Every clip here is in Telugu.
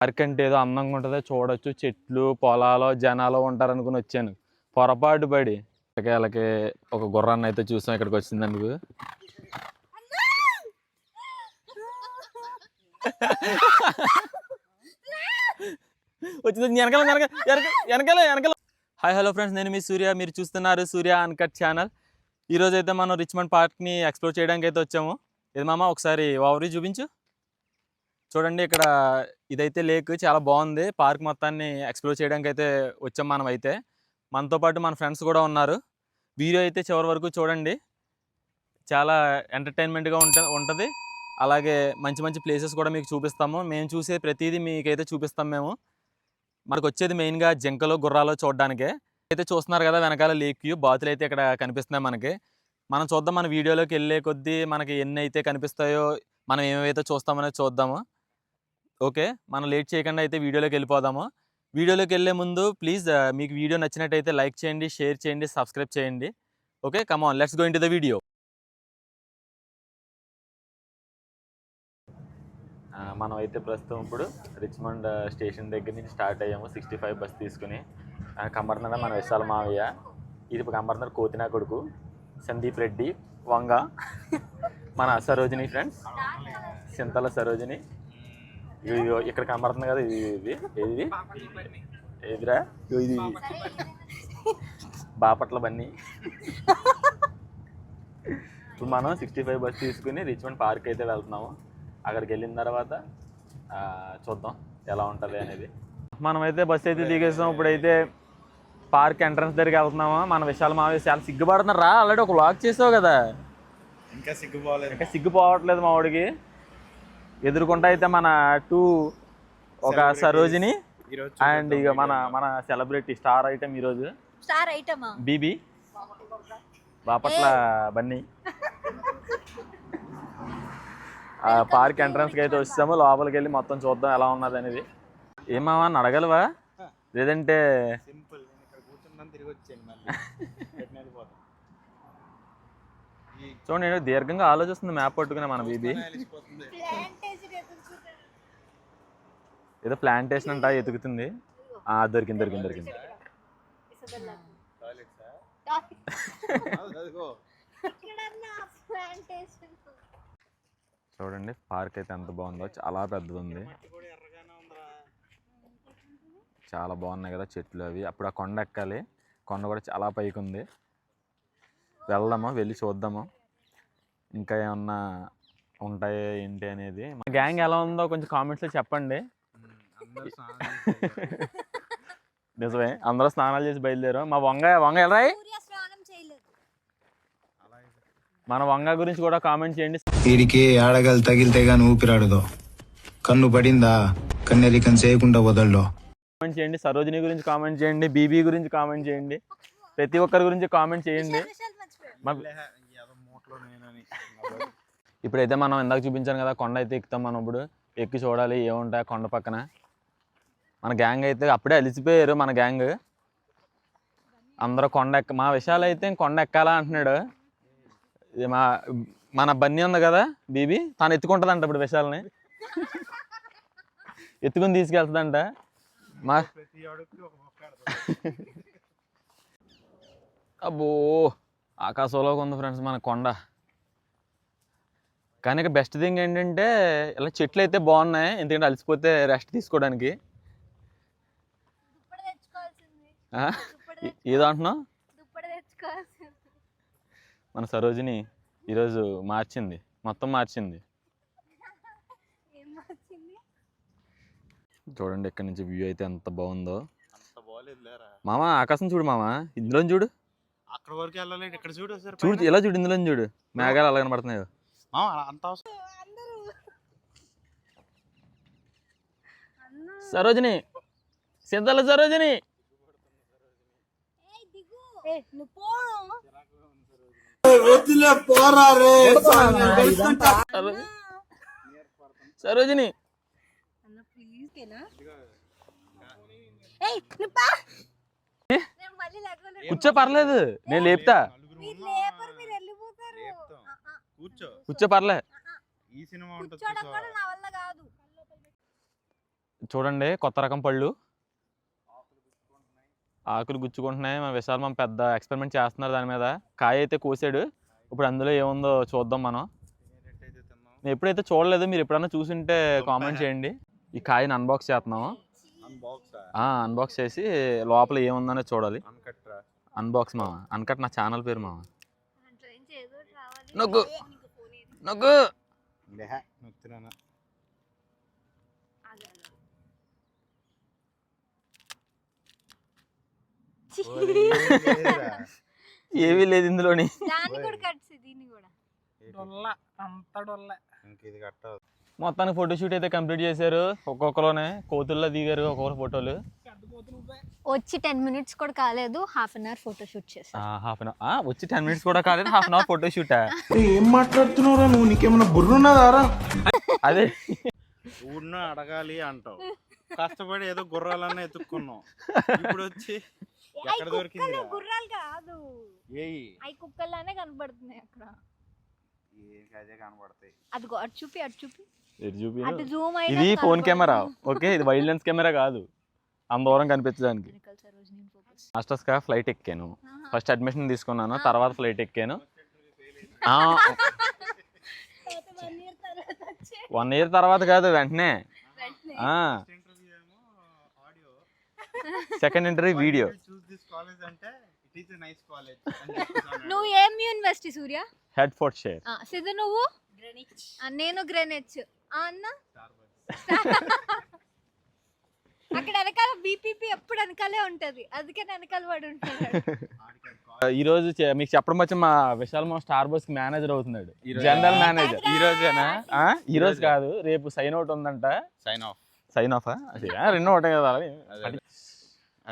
పార్క్ అంటే ఏదో అందంగా ఉంటుందో చూడొచ్చు. చెట్లు పొలాలు జనాలు ఉంటారనుకుని వచ్చాను. పొరపాటు పడి వాళ్ళకి ఒక గుర్రాన్ని అయితే చూసాం ఇక్కడికి వచ్చిందందుకు వచ్చింది. వెనకాల వెనకాల వెనకాల వెనకాల వెనకాల. హాయ్ హలో ఫ్రెండ్స్ నేను మీ సూర్య. మీరు చూస్తున్నారు సూర్య అన్కట్ ఛానల్ ఈరోజు అయితే మనం రిచ్మండ్ పార్క్ని ఎక్స్ప్లోర్ చేయడానికి అయితే వచ్చాము. ఇది మామ ఒకసారి ఓవరీ చూపించు. చూడండి ఇక్కడ ఇదైతే లేక్ చాలా బాగుంది. పార్క్ మొత్తాన్ని ఎక్స్ప్లోర్ చేయడానికి అయితే వచ్చాం మనం అయితే మనతో పాటు మన ఫ్రెండ్స్ కూడా ఉన్నారు. వీడియో అయితే చివరి వరకు చూడండి. చాలా ఎంటర్టైన్మెంట్గా ఉంట ఉంటుంది. అలాగే మంచి మంచి ప్లేసెస్ కూడా మీకు చూపిస్తాము. మేము చూసే ప్రతిదీ మీకైతే చూపిస్తాం మేము. మనకు వచ్చేది మెయిన్గా జింకలు గుర్రాలు చూడడానికే. అయితే చూస్తున్నారు కదా వెనకాల లేక్ బాతులు అయితే ఇక్కడ కనిపిస్తున్నాయి మనకి. మనం చూద్దాం మన వీడియోలోకి వెళ్ళే కొద్దీ మనకి ఎన్ని అయితే కనిపిస్తాయో మనం ఏమైతే చూస్తామనేది చూద్దాము. ఓకే. మనం లేట్ చేయకుండా అయితే వీడియోలోకి వెళ్ళిపోదాము. వీడియోలోకి వెళ్ళే ముందు ప్లీజ్ మీకు వీడియో నచ్చినట్టయితే లైక్ చేయండి షేర్ చేయండి సబ్స్క్రైబ్ చేయండి. Okay come on let's go into the video. మనం అయితే ప్రస్తుతం ఇప్పుడు రిచ్మండ్ స్టేషన్ దగ్గర నుంచి స్టార్ట్ అయ్యాము. సిక్స్టీ ఫైవ్ బస్ తీసుకుని కమర్నాథ మన విశాల మావయ్య ఇది కమర్నాథ్ కోతినా కొడుకు సందీప్ రెడ్డి వంగ మన సరోజిని ఫ్రెండ్స్ సింతల సరోజిని ఇక్కడ కనబడుతుంది కదా ఇది ఇది. ఏది? ఏదిరా? ఇది. బాపట్ల బన్నీ. ఇప్పుడు మనం సిక్స్టీ ఫైవ్ బస్ తీసుకుని రిచ్మండ్ పార్క్ అయితే వెళ్తున్నాము. అక్కడికి వెళ్ళిన తర్వాత చూద్దాం ఎలా ఉంటుంది అనేది. మనమైతే బస్ అయితే దిగేసాం. ఇప్పుడైతే పార్క్ ఎంట్రన్స్ దగ్గరికి వెళ్తున్నాము? మన విశాల మావి చాలా సిగ్గుపడుతున్నారు ఆల్రెడీ ఒక లాక్ చేసావు కదా. ఇంకా సిగ్గుపోలేదు. ఇంకా సిగ్గుపోవట్లేదు మా వాడికి. ఎదుర్కొంటా అయితే మన టూ ఒక. సరోజిని అండ్ ఇక మన మన సెలబ్రిటీ స్టార్ ఐటమ్ ఈరోజు. స్టార్ ఐటమా బీబీ. బాపట్ల బన్నీ. పార్క్ ఎంట్రన్స్కి అయితే వచ్చాము లోపలికి వెళ్ళి మొత్తం చూద్దాం ఎలా ఉన్నది అనేది. ఏమావా అని అడగలవా? లేదంటే సింపుల్ చూడండి దీర్ఘంగా ఆలోచిస్తుంది మ్యాప్ పట్టుకునే మన బీబీ. ఏదో ప్లాంటేషన్ అంట ఎతుకుతుంది ఆ, దొరికింది దొరికింది దొరికింది. చూడండి పార్క్ అయితే ఎంత బాగుందో. చాలా పెద్దది ఉంది చాలా బాగున్నాయి కదా చెట్లు అవి. అప్పుడు ఆ కొండ ఎక్కాలి. కొండ కూడా చాలా పైకి ఉంది వెళ్దాము? వెళ్ళి చూద్దాము? ఇంకా ఏమన్నా ఉంటాయి ఏంటి అనేది? మా గ్యాంగ్ ఎలా ఉందో కొంచెం కామెంట్స్లో చెప్పండి. నిజమే. అందరూ స్నానాలు చేసి బయలుదేరాం మా వంగ వంగ ఎలా మన వంగ గురించి కూడా కామెంట్ చేయండి. వీడికి ఆడగలు తగిలితే గాని ఊపిరాడదు. కన్ను పడిందా? కన్నెరికం చేయకుండా వదల్లో. కామెంట్ చేయండి. సరోజిని గురించి కామెంట్ చేయండి. బీబీ గురించి కామెంట్ చేయండి. ప్రతి ఒక్కరి గురించి కామెంట్ చేయండి. ఇప్పుడైతే మనం ఇందాక చూపించాను కదా కొండ అయితే ఎక్కుతాం మనం ఇప్పుడు. ఎక్కి చూడాలి ఏముంటాయి కొండ పక్కన. మన గ్యాంగ్ అయితే అప్పుడే అలిసిపోయారు మన గ్యాంగ్ అందరూ కొండ ఎక్క మా విషయాలు అయితే కొండ ఎక్కాలా అంటున్నాడు. మా మన బన్నీ ఉంది కదా బీబీ? తను ఎత్తుకుంటుందంట ఇప్పుడు విషయాలని ఎత్తుకుని తీసుకెళ్తుందంట. మా అబ్బో ఆకాశంలో ఉంది ఫ్రెండ్స్ మన కొండ. కానీ బెస్ట్ థింగ్ ఏంటంటే ఇలా చెట్లు అయితే బాగున్నాయి. ఎందుకంటే అలసిపోతే రెస్ట్ తీసుకోవడానికి దుప్పటి తెచ్చుకోవాల్సింది ఆ? దుప్పటి ఏ- ఏదో అంటున్నావు మన సరోజిని ఈరోజు మార్చింది. మొత్తం మార్చింది. చూడండి ఇక్కడ నుంచి వ్యూ అయితే ఎంత బాగుందో. మామ ఆకాశం చూడు మామ. ఇందులో చూడు. అక్కడ వరకు ఇక్కడ చూడు చూడు. ఎలా చూడు ఇందులో చూడు. మేఘాలు అలా కనబడుతున్నాయో. అంత సరోజిని. సిద్ధల సరోజిని ఏయ్ దిగు ఏ నువ్వు పోను సరోజి- సరోజిని. అన్న ప్లీజ్ కేనా ఏయ్ నువ్వు పా. నేను మళ్ళీ లేకుండా కూర్చో పర్లేదు. నేను లేపుతా. కూర్చో. పర్లే. ఈ సినిమా చూడండి కొత్త రకం పళ్ళు. ఆకులు గుచ్చుకుంటున్నాయి. మా విశాల్ మనం పెద్ద ఎక్స్పెరిమెంట్ చేస్తున్నారు దాని మీద. కాయ అయితే కోసాడు. ఇప్పుడు అందులో ఏముందో చూద్దాం మనం. నేను ఎప్పుడైతే చూడలేదు మీరు ఎప్పుడైనా చూసుంటే కామెంట్ చేయండి. ఈ కాయని అన్బాక్స్ చేస్తున్నాము అన్బాక్స్ చేసి లోపల ఏముందనే చూడాలి. అన్బాక్స్ మామ. అన్కట్ నా ఛానల్ పేరు మామ. దాంట్లో నుంచి ఏదో ఒకటి రావాలి నొక్కు. నీకు ఫోన్ ఏది? నాకు లేహ నొత్తున్నాను ఆగు, ఆగు. ఏమీ లేదు ఇందులోని. దాన్ని కూడా కట్సి దీన్ని కూడా. డొల్ల అంత డొల్ల. ఇంక ఇది కట్టదు మొత్తానికి ఫోటోషూట్ అయితే కంప్లీట్ చేశారు. ఒక్కొక్కలోనే కోతుల్లో దిగారు ఒక్కొక్కరు ఫోటోలు. వచ్చి టెన్ మినిట్స్ కూడా కాలేదు half an hour photo shoot చేశాను హాఫ్ అన్ అవర్ వచ్చి టెన్ మినిట్స్ కూడా కాలేదు హాఫ్ అన్ అవర్ ఫోటోషూట్ ఏం మాట్లాడుతున్నావురా నువ్వు? నీకేమైనా బుర్రున్నదారా? అదే. ఊరినో అడగాలి అంటావు. కష్టపడి ఏదో గుర్రాలన్నా ఎత్తుక్కున్నాం. ఇప్పుడు వచ్చి ఎక్కడ దొరికింది గుర్రాలు కాదు. ఏయి. అవి కుక్కల్లానే కనబడుతున్నాయి అక్కడ. అదే కనబడతాయి అదిగో అటు చూపి అటు చూపి. ఇది చూపి. అటు జూమ్ ఇది ఫోన్ కెమెరా ఓకే ఇది వైల్డ్ లెన్స్ కెమెరా కాదు. అంత దూరం కనిపించడానికి. మాస్టర్స్ కా ఫ్లైట్ ఎక్కాను. ఫస్ట్ అడ్మిషన్ తీసుకున్నాను తర్వాత ఫ్లైట్ ఎక్కాను. వన్ ఇయర్ తర్వాత కాదు వెంటనే. Second interview video choose this college అంటే ఇట్ ఈస్ నైస్ కాలేజ్ నువ్వు ఏం university Surya? Hertfordshire ఆ, సిద్ధు నువ్వు? నేను గ్రెనెచ్ అన్న? అక్కడ వెనకాల బీపీపీ ఎప్పుడు వెనకాలే ఉంటది. అందుకే వెనకాల పడి ఉంటాడు ఈ రోజు చే- మీకు చెప్పడం వచ్చి మా విశాల్ మా స్టార్ బస్ మేనేజర్ అవుతున్నాడు. జనరల్ మేనేజర్ ఈ రోజేనా? ఆ, ఈ రోజు కాదు రేపు సైన్ అవుట్ ఉందంట. సైన్ ఆఫ్ సైన్ ఆఫ్ రెండు ఒకటే కదా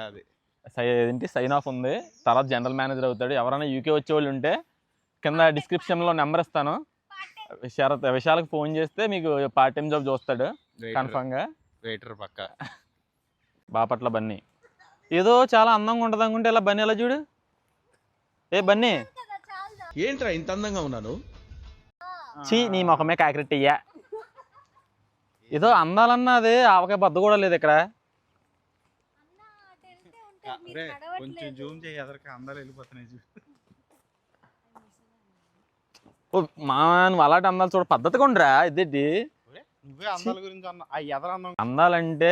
అదే. ఏంటి? సైన్ ఆఫ్ ఉంది. తర్వాత జనరల్ మేనేజర్ అవుతాడు. ఎవరైనా యూకే వచ్చే వాళ్ళు ఉంటే కింద డిస్క్రిప్షన్లో నెంబర్ ఇస్తాను. శరత్ విశాలకు ఫోన్ చేస్తే మీకు పార్ట్ టైం జాబ్ చూస్తాడు కన్ఫామ్గా వెయిటర్ పక్క. బాపట్ల బన్నీ. ఏదో చాలా అందంగా ఉంటుంది అనుకుంటే ఇలా బన్నీ ఎలా చూడు? ఏ బన్నీ? ఏంట్రా ఇంత అందంగా ఉన్నాను? చీ నీ ముఖమే కాకిరెట్టయ్యా. ఏదో అందాలన్నది ఆవకాయ బద్ద కూడా లేదు ఇక్కడ. రే కొంచెం జూమ్ చేయి ఎదరికి అందరు వెళ్ళిపోతున్నాయి చూ ఓ మా నువ్వు అలాంటి అందాలు చూడ పద్ధతిగా ఉండరా ఇదేంటి? నువ్వే అందాల గురించి అన్న ఆ ఎదర అందం అందాలంటే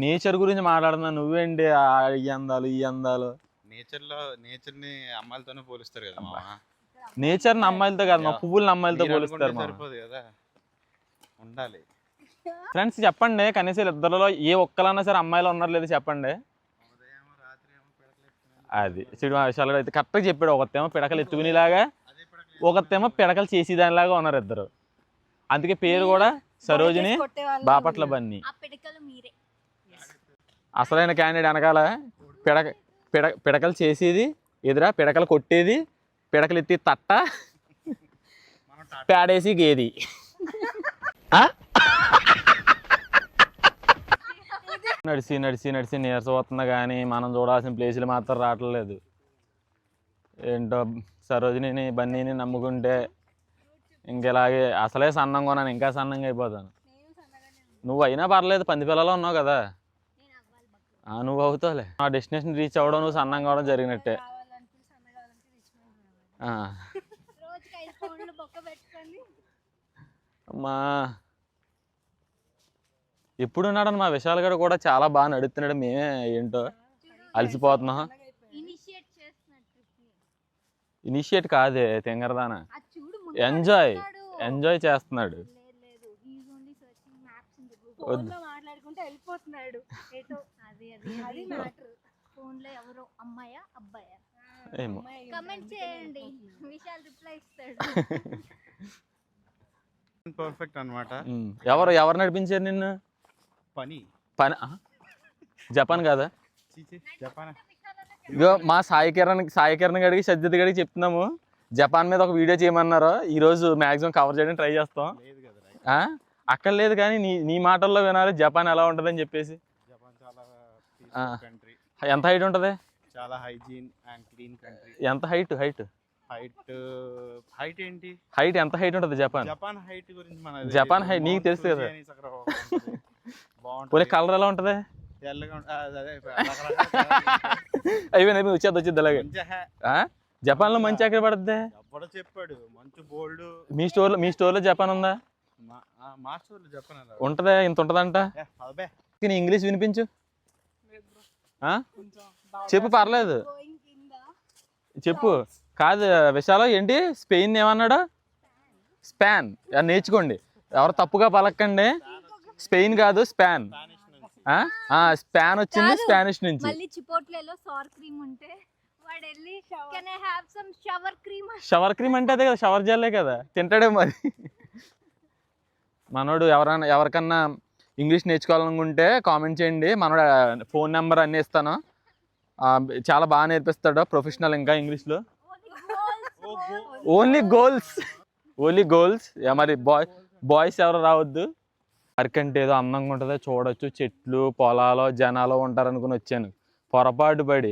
నేచర్ గురించి మాట్లాడుతున్నా నువ్వేంటి ఆ ఈ అందాలు ఈ అందాలు? నేచర్లో నేచర్ని అమ్మాయిలతోనే పోలుస్తారు కదా మామ. నేచర్ అమ్మాయిలతో కాదు మా పువ్వులను అమ్మాయిలతో పోలుస్తారు సరిపోదు కదా. ఉండాలి. ఫ్రెండ్స్ చెప్పండి కనీసం ఇద్దరిలో ఏ ఒక్కలన్నా సరే అమ్మాయిలు ఉన్నారు లేదు చెప్పండి. అది. చూడు మా విషయాలు అయితే కరెక్ట్గా చెప్పాడు. ఒకతేమో పిడకలు ఎత్తుకునేలాగా ఒకతేమో పిడకలు చేసేదానిలాగా ఉన్నారు ఇద్దరు. అందుకే పేరు కూడా సరోజిని బాపట్ల బన్ని. ఆ పిడకలు మీరే. అసలైన క్యాండిడేట్ వెనకాల పిడక పిడ పిడకలు చేసేది ఎదురా పిడకలు కొట్టేది పిడకలు ఎత్తి తట్ట పేడేసి గేది. ఆ? నడిచి నడిచి నడిచి నీరసం వస్తుంది కానీ మనం చూడాల్సిన ప్లేసులు మాత్రం రావట్లేదు. ఏంటో సరోజిని బన్నీని నమ్ముకుంటే ఇంకెలాగే అసలే సన్నంగా ఉన్నాను ఇంకా సన్నంగా అయిపోతాను. నువ్వు అయినా పర్లేదు పంది పిల్లలో ఉన్నావు కదా. ఆ, నువ్వు అవుతావులే. ఆ డెస్టినేషన్ రీచ్ అవ్వడం నువ్వు సన్నంగా అవడం జరిగినట్టే. అమ్మా. ఎప్పుడు ఉన్నాడని మా విశాల్ గడు కూడా చాలా బాగా నడుస్తున్నాడు మేమే ఏంటో అలసిపోతున్నాం. ఇనిషియేట్ కాదే తెంగరదాన. ఎంజాయ్. ఎంజాయ్ చేస్తున్నాడు. లేదు లేదు. He's only searching maps in the వద్దు. ఫోన్లో మాట్లాడుకుంటూ వెళ్ళిపోతున్నాడు. ఏటో. అది అది అది. మ్యాటర్ ఫోన్లో ఎవరో అమ్మాయా అబ్బాయా? ఏమో. కమెంట్ చేయండి. విశాల్ రిప్లై ఇస్తాడు. పర్ఫెక్ట్ అన్నమాట. ఉమ్. ఎవరు ఎవరు నడిపించారు నిన్ను? పని. పని? జపాన్ కదా? జపాన్. ఇగో మా సాయి కిరణ్ సాయి కిరణ్ గడికి సజ్జత్ గడికి చెప్తున్నాము. జపాన్ మీద ఒక వీడియో చేయమన్నారు? ఈ రోజు మాక్సిమం కవర్ చేయడానికి ట్రై చేస్తాం? అక్కడ లేదు కానీ నీ నీ మాటల్లో వినాలి. జపాన్ ఎలా ఉంటుందని చెప్పేసి. ఎంత హైట్ ఉంటుంది? చాలా హైజీన్ అండ్ క్లీన్ కంట్రీ ఎంత హైట్ హైట్ హైట్ హైట్ ఏంటి? హైట్ ఎంత హైట్ ఉంటుంది జపాన్? జపాన్ హైట్ గురించి మన జపాన్ height నీకు తెలుసు కదా. పోనీ కలర్ ఎలా ఉంటుంది? రకరకాల అయిపోయింది వచ్చేది వచ్చేది అలాగే. ఆ? జపాన్లో మంచి ఎక్కడ పడుద్ది? చెప్పాడు మంచి బోల్డ్. మీ స్టోర్లో మీ స్టోర్లో జపాన్ ఉందా? మాస్టర్లు చెప్పను ఉంటదా? ఇంత ఉంటదంట? ఇంగ్లీష్ వినిపించు. ఆ? చెప్పు పర్లేదు. చెప్పు. కాదు విశాల ఏంటి? స్పెయిన్ ఏమన్నాడు? స్పాన్. నేర్చుకోండి. ఎవరు తప్పుగా పలకండి స్పెయిన్ కాదు స్పాన్. ఆ? ఆ, స్పాన్ వచ్చింది. స్పానిష్ నుంచి. మళ్ళీ చిపోట్లేలో సార్ క్రీమ్ ఉంటే వాడు వెళ్ళి can I have some shower cream shower cream అంటే అదే కదా షవర్ జెల్లే కదా తింటాడే మరి. మనోడు ఎవరైనా ఎవరికన్నా ఇంగ్లీష్ నేర్చుకోవాలనుకుంటే కామెంట్ చేయండి. మనోడు ఫోన్ నెంబర్ అన్నీ ఇస్తాను. ఆ, చాలా బాగా నేర్పిస్తాడు ప్రొఫెషనల్ ఇంకా ఇంగ్లీష్లో. ఓన్లీ గోల్స్ ఓన్లీ గోల్స్ మరి బాయ్ బాయ్స్ ఎవరు రావద్దు. పార్క్ అంటే ఏదో అందంగా ఉంటుందో చూడొచ్చు. చెట్లు పొలాలు జనాలు ఉంటారు అనుకుని వచ్చాను. పొరపాటు పడి.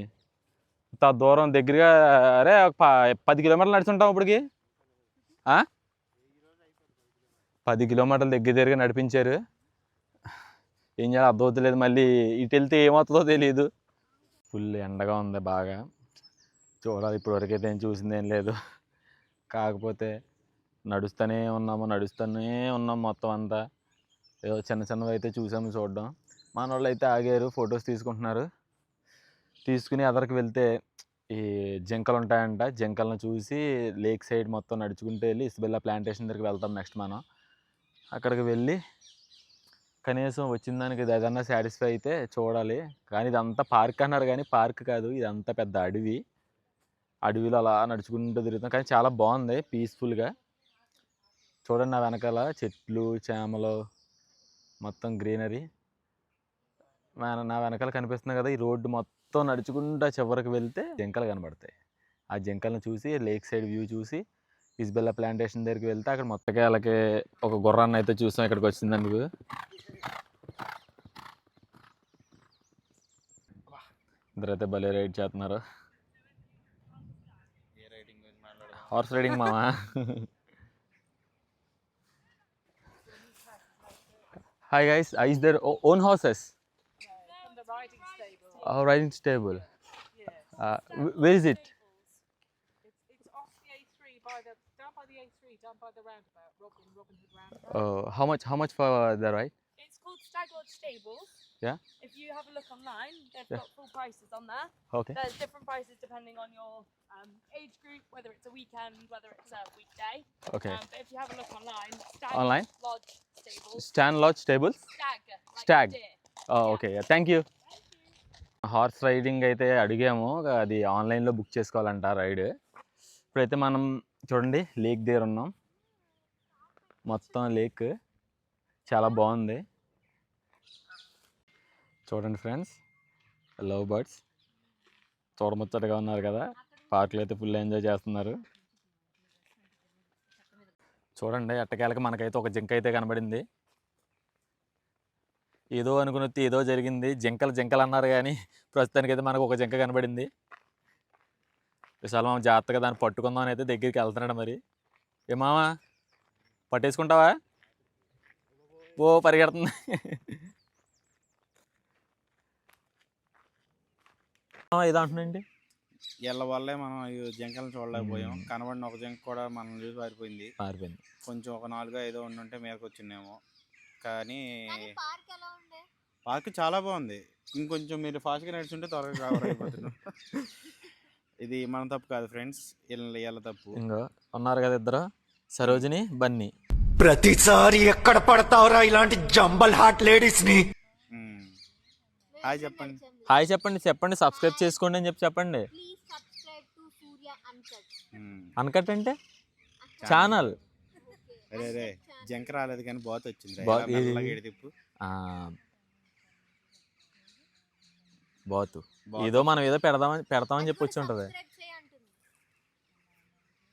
ఇంత దూరం దగ్గరగా అరే ఒక పది కిలోమీటర్లు నడుచుంటాం ఇప్పటికి. పది కిలోమీటర్ల దగ్గర దగ్గర నడిపించారు. ఏం చేయాలి అర్థమవుతలేదు మళ్ళీ ఇటు వెళ్తే ఏమవుతుందో తెలియదు ఫుల్ ఎండగా ఉంది బాగా. చూడాలి ఇప్పటివరకు అయితే ఏం చూసింది ఏం లేదు. కాకపోతే నడుస్తూనే ఉన్నాము నడుస్తూనే ఉన్నాం మొత్తం అంతా. చిన్న చిన్నవి అయితే చూసాము చూడడం. మన వాళ్ళు అయితే ఆగారు ఫొటోస్ తీసుకుంటున్నారు. తీసుకుని అదరికి వెళ్తే ఈ జింకలు ఉంటాయంట జింకలను చూసి లేక్ సైడ్ మొత్తం నడుచుకుంటూ వెళ్ళి ఇసుబెల్లా ప్లాంటేషన్ దగ్గరికి వెళ్తాం నెక్స్ట్ మనం. అక్కడికి వెళ్ళి కనీసం వచ్చిన దానికి ఏదన్నా సాటిస్ఫై అయితే చూడాలి. కానీ ఇదంతా పార్క్ అన్నారు కానీ పార్క్ కాదు. ఇదంతా పెద్ద అడవి. అడవిలో అలా నడుచుకుంటూ తిరుగుతాం. కానీ చాలా బాగుంది పీస్ఫుల్గా చూడండి నా వెనకాల చెట్లు చేమలు. మొత్తం గ్రీనరీ. నా వెనకాల కనిపిస్తుంది కదా ఈ రోడ్డు మొత్తం నడుచుకుంటూ చివరికి వెళ్తే జింకలు కనబడతాయి. ఆ జింకలను చూసి లేక్ సైడ్ వ్యూ చూసి ఇస్బెల్లా ప్లాంటేషన్ దగ్గరికి వెళ్తే అక్కడ మొత్తం వాళ్ళకి ఒక గుర్రాన్ని అయితే చూసాం ఇక్కడికి వచ్చిందందుకు ఇద్దరైతే భలే రైడ్ చేస్తున్నారు. హార్స్ రైడింగ్ మామా Hi guys, uh, is there own horses? No, from the riding stable. Oh, riding stable. Yes. Uh, where is it? It's, it's off the A3 by the down by the A3, down by the roundabout, Robin, Robin Hood roundabout. Oh, how much? How much for the ride? It's called Staggard Stables. Yeah. If you have a look online, they've Yeah. got full prices on there. Okay There's different prices depending on your um, age group, whether it's a weekend, whether it's a weekday. Okay Um, but if you have a look online, Stag Online? Lodge Stables. Stag Lodge Stables Stag. Like Stag. Deer. Okay thank you horse riding అయితే అడిగాము అది ఆన్లైన్లో బుక్ చేసుకోవాలంట రైడ్ ఇప్పుడైతే మనం చూడండి లేక్ దగ్గర ఉన్నాం మొత్తం లేక్ చాలా బాగుంది చూడండి ఫ్రెండ్స్ లవ్ బర్డ్స్. చూడముచ్చటగా ఉన్నారు కదా పార్కులు అయితే ఫుల్ ఎంజాయ్ చేస్తున్నారు. చూడండి ఎట్టకేలకి మనకైతే ఒక జింక అయితే కనబడింది. ఏదో అనుకుని ఏదో జరిగింది. జింకలు జింకలు అన్నారు కానీ ప్రస్తుతానికి అయితే మనకు ఒక జింక కనబడింది. విశాలం జాగ్రత్తగా దాన్ని పట్టుకుందాం అని అయితే దగ్గరికి వెళ్తున్నాడు మరి. ఏ మామ పట్టేసుకుంటావా? ఓ పరిగెడుతుంది. మామ, ఏదో అంటున్నాండి వీళ్ళ వల్లే మనం ఈ జింకలను చూడలేకపోయాం. కనబడిన ఒక జింక కూడా మనం చూసి పారిపోయింది. మారిపోయింది కొంచెం ఒక నాలుగో ఐదో ఉండుంటే మీదకి వచ్చిందేమో. కానీ పార్క్ ఎలా ఉండే? పార్క్ చాలా బాగుంది. ఇంకొంచెం మీరు ఫాస్ట్గా నడుచుంటే త్వరగా అయిపోతున్నాం ఇది మన తప్పు కాదు ఫ్రెండ్స్. వీళ్ళ తప్పు. ఇంకో ఉన్నారు కదా ఇద్దరు? సరోజిని బన్నీ. ప్రతిసారి ఎక్కడ పడతావురా ఇలాంటి జంబల్ హార్ట్ లేడీస్ని మ్మ్. హాయ్ చెప్పండి. హాయ్ చెప్పండి చెప్పండి సబ్స్క్రైబ్ చేసుకోండి అని చెప్పి చెప్పండి. Please subscribe to Surya uncut. Uncut అంటే? ఛానల్ అరే జింక రాలేదు కానీ బాత్ వచ్చింది బాత్. ఏది? మనం ఏదో పెడదామని పెడతామని చెప్పి వచ్చి ఉంటుంది.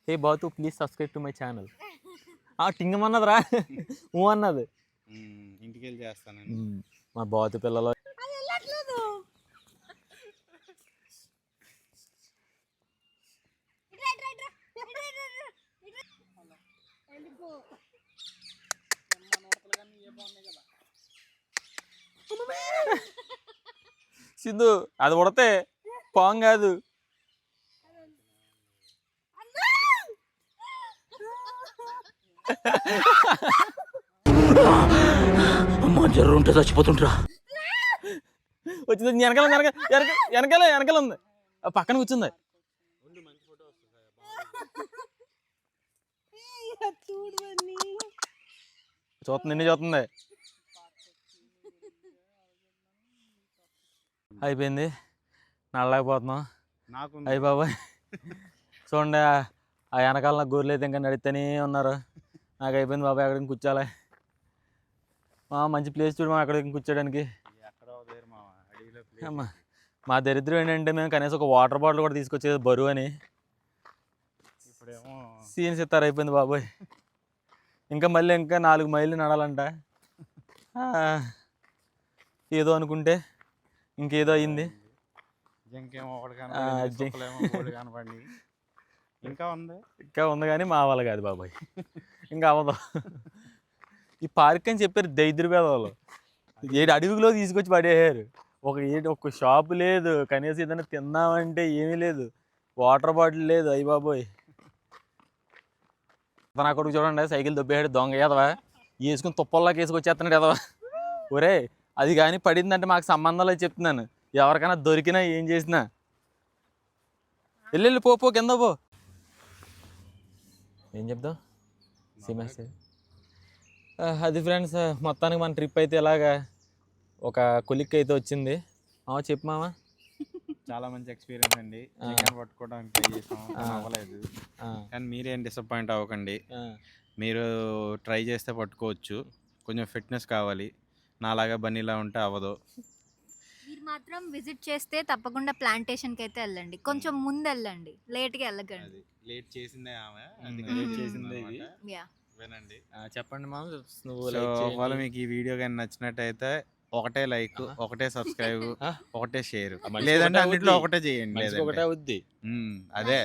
ఏ బాతు please subscribe to my channel టింగమన్నదిరా. ఊ అన్నది. మ్మ్. ఇంటికి వెళ్ళి చేస్తానండి. మ్మ్. మా బాతు పిల్లలు సింధు అది ఉడతే పాము కాదు. అమ్మా జర్రు ఉంటే చచ్చిపోతుంటరా వచ్చింది. వెనకాల ఉంది, వెనక వెనక వెనకాల వెనకాల ఉంది. ఆ పక్కన కూర్చుంది. చూస్తుంది నిన్ను చూస్తుంది. అయిపోయింది. నడలేకపోతున్నాం నాకు అయ్యి బాబాయ్. చూడండి ఆ- వెనకాల నాకు గొర్రెలు అయితే ఇంకా నడుస్తూనే ఉన్నారు. నాకు అయిపోయింది బాబాయ్ అక్కడికి కూర్చోాలి మా మంచి ప్లేస్ చూడు మా అక్కడికి కూర్చోడానికి. మా దరిద్రం ఏంటంటే మేము కనీసం ఒక వాటర్ బాటిల్ కూడా తీసుకొచ్చేది బరువు అని. ఇప్పుడేమో సీన్స్ ఇస్తారు అయిపోయింది బాబాయ్. ఇంకా మళ్ళీ ఇంకా నాలుగు మైళ్ళు నడాలంట. ఏదో అనుకుంటే ఇంకేదో అయింది? జింకేమో ఒకటి కనపడి ఇంకా ఉంది? ఇంకా ఉంది కానీ మా వాళ్ళు కాదు బాబాయ్. ఇంకా అవ్వదు. ఈ పార్క్ అని చెప్పారు దైద్ర పేదవాళ్ళు ఏడు అడవిలో తీసుకొచ్చి పడేసారు ఒక ఏడు ఒక షాపు లేదు. కనీసం ఏదైనా తిందామంటే ఏమీ లేదు. వాటర్ బాటిల్ లేదు. అయ్యి బాబోయ్. నా కొడుకు చూడండి సైకిల్ దొబ్బేసాడు దొంగ ఏదవా? వేసుకుని తుప్పల్లోకి వేసుకొచ్చేస్తున్నాడు ఏదవా? ఒరే అది కానీ పడిందంటే మాకు సంబంధం లేదు చెప్తున్నాను. ఎవరికైనా దొరికినా ఏం చేసినా. వెళ్ళి పో పో కింద పో. ఏం చెప్దాం సిమెస్ అది ఫ్రెండ్స్ మొత్తానికి మన ట్రిప్ అయితే ఇలాగా ఒక కొలిక్ అయితే వచ్చింది. మామ చెప్పు మామ చాలా మంచి ఎక్స్పీరియన్స్ అండి. ఆ. చికెన్ పట్టుకోవడానికి ట్రై చేసాం. కానీ ఆ. అవ్వలేదు. ఆ, కానీ మీరేం డిసప్పాయింట్ అవ్వకండి. ఆ, మీరు ట్రై చేస్తే పట్టుకోవచ్చు. కొంచెం ఫిట్నెస్ కావాలి. నాలాగా బన్నీలా ఉంటే అవ్వదు. మీరు మాత్రం విజిట్ చేస్తే తప్పకుండా ప్లాంటేషన్కి అయితే వెళ్ళండి. కొంచెం ముందు వెళ్ళండి లేట్గా వెళ్ళకండి. అది లేట్ చేసిందే ఆమె. ఉమ్, అందుకే చెప్తుంది చేసిందే ఇది. అన్నమాట. యా వినండి. ఆ, చెప్పండి మామ. నువ్వు సో like ఒకవేళ. మీకు ఈ వీడియో కానీ నచ్చినట్టయితే ఒకటే లైక్ ఆహా. ఒకటే సబ్స్క్రైబ్ ఆ? ఒకటే షేర్. ఆ, మనిషికి లేదంటే ఒకటే అన్నిట్లో అవుద్ది. ఒకటే చేయండి మనిషికి ఒకటే లేదంటే అవుద్ది ఉమ్, అదే.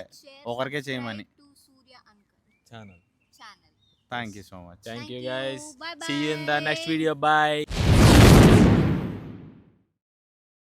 ఒకరికే చేయమని. Channel channel thank you so much thank you. Guys see you in the next. Video bye